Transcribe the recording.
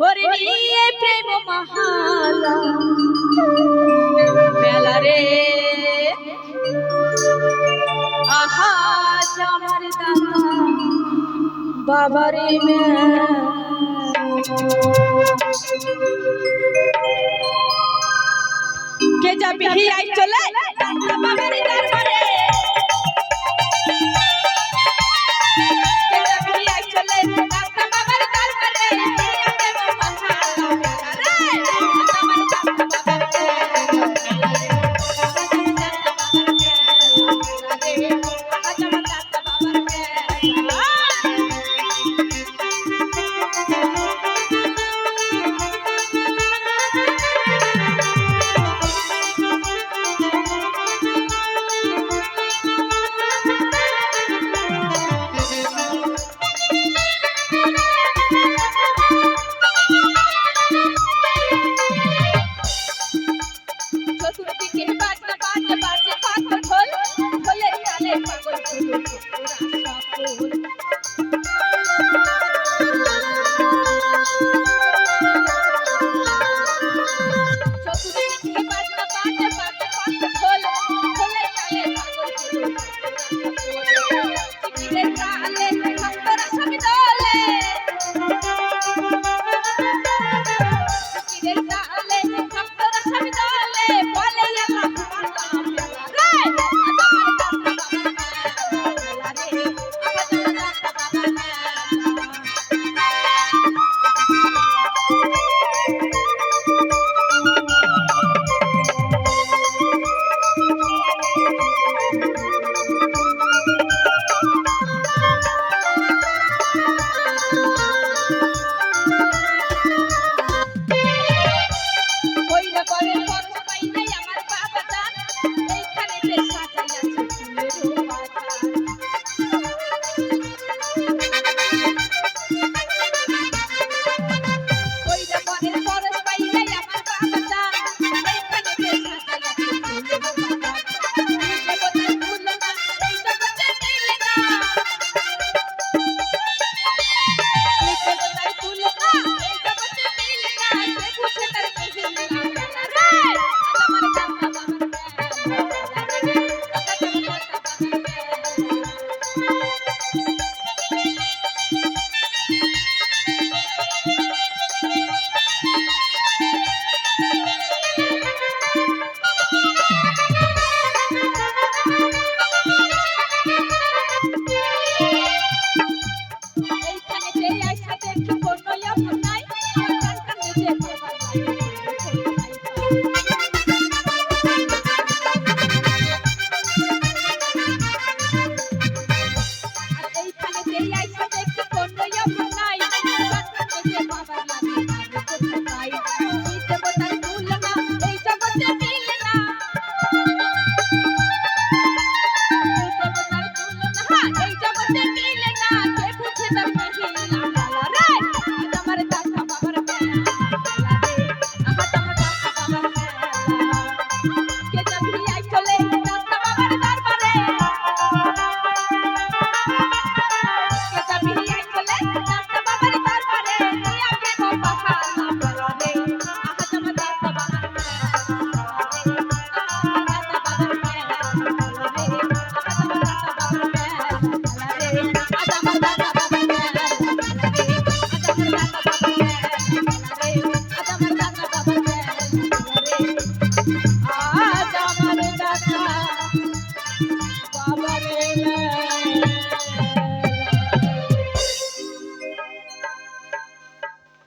ওরে নিয়ে প্রেম মহালা। মেলা রে। আহা আমার দাদা বাবারে মেলা। কে যাবি? আই চলে। Hallelujah. Ay, ay, ay, ay. Mr. B. Yeah.